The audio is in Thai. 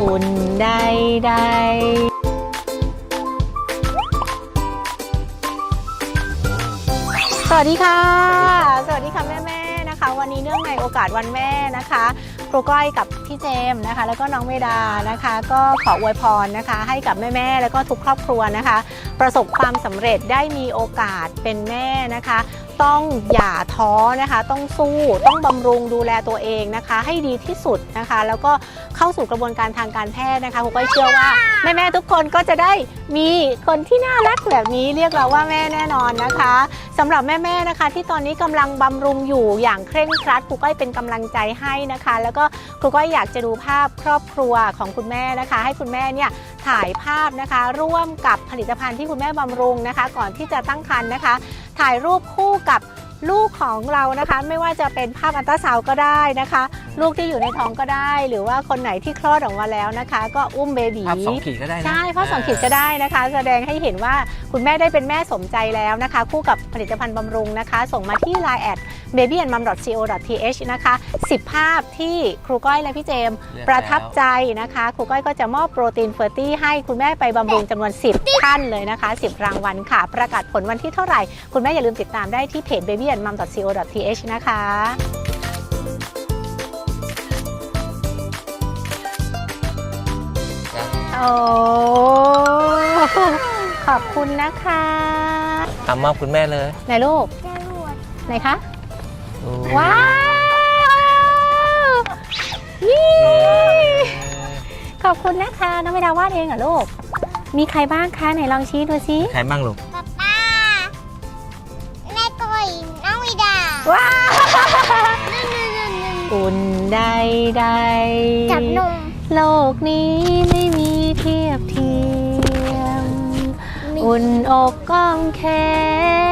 อุ่นใดใดสวัสดีค่ะ สวัสดีค่ะแม่แม่นะคะ วันนี้เนื่องในโอกาสวันแม่นะคะครูก้อยกับพี่เจมส์นะคะ แล้วก็น้องเมดานะคะ ก็ขออวยพรนะคะ ให้กับแม่แม่แล้วก็ทุกครอบครัวนะคะ ประสบความสำเร็จได้มีโอกาสเป็นแม่นะคะ ต้องอย่าท้อนะคะ ต้องสู้ต้องบำรุงดูแลตัวเองนะคะ ให้ดีที่สุดนะคะ แล้วก็เข้าสู่กระบวนการทางการแพทย์นะคะคุณก้อยเชื่อว่าแม่ๆทุกคนก็จะได้มีคนที่น่ารักแบบนี้เรียกเราว่าแม่แน่นอนนะคะ สำหรับแม่ๆนะคะ ที่ตอนนี้กำลังบำรุงอยู่อย่างเคร่งครัดครูก้อยเป็นกำลังใจให้นะคะ แล้วก็ครูก้อยอยากจะดูภาพครอบครัวของคุณแม่นะคะ ให้คุณแม่เนี่ยถ่ายภาพนะคะ ร่วมกับผลิตภัณฑ์ที่คุณแม่บำรุงนะคะ ก่อนที่จะตั้งครรภ์นะคะ ถ่ายรูปคู่กับ ลูกของเรานะคะ ไม่ว่าจะเป็นภาพอัลตราซาวด์ก็ได้นะคะ ลูกที่อยู่ในท้องก็ได้ หรือว่าคนไหนที่คลอดออกมาแล้วนะคะ ก็อุ้มเบบีภาพสองขีดก็ได้นะใช่ภาพสองขีดก็ได้นะคะ แสดงให้เห็นว่าคุณแม่ได้เป็นแม่สมใจแล้วนะคะ คู่กับผลิตภัณฑ์บำรุงนะคะ ส่งมาที่ line at babyandmom.co.th นะคะ 10 ภาพที่ครูก้อยและพี่เจมส์เลือกประทับแล้วใจนะคะ ครูก้อยก็จะมอบโปรตีนเฟอร์ตี้ให้คุณแม่ไปบำรุงจำนวน 10 ท่านเลยนะคะ 10 รางวัลค่ะ ประกาศผลวันที่เท่าไหร่ คุณแม่อย่าลืมติดตามได้ที่เพจ babyandmom.co.th นะคะโอ้ขอบคุณนะคะอะมอบคุณแม่เลย ไหนลูก จรวดไหนคะโอ้ ว้าว นี่ ขอบคุณนะคะน้องเวดาวาดเองเหรอลูก มีใครบ้างคะไหนลองชี้ดูซิใครบ้างลูกป๊าป้าแม่ก้อยน้องวิดาว้าวอุ่นใดใดจับนมโลกนี้ไม่มีเทียบเทียม อุ่นอกก้องแขน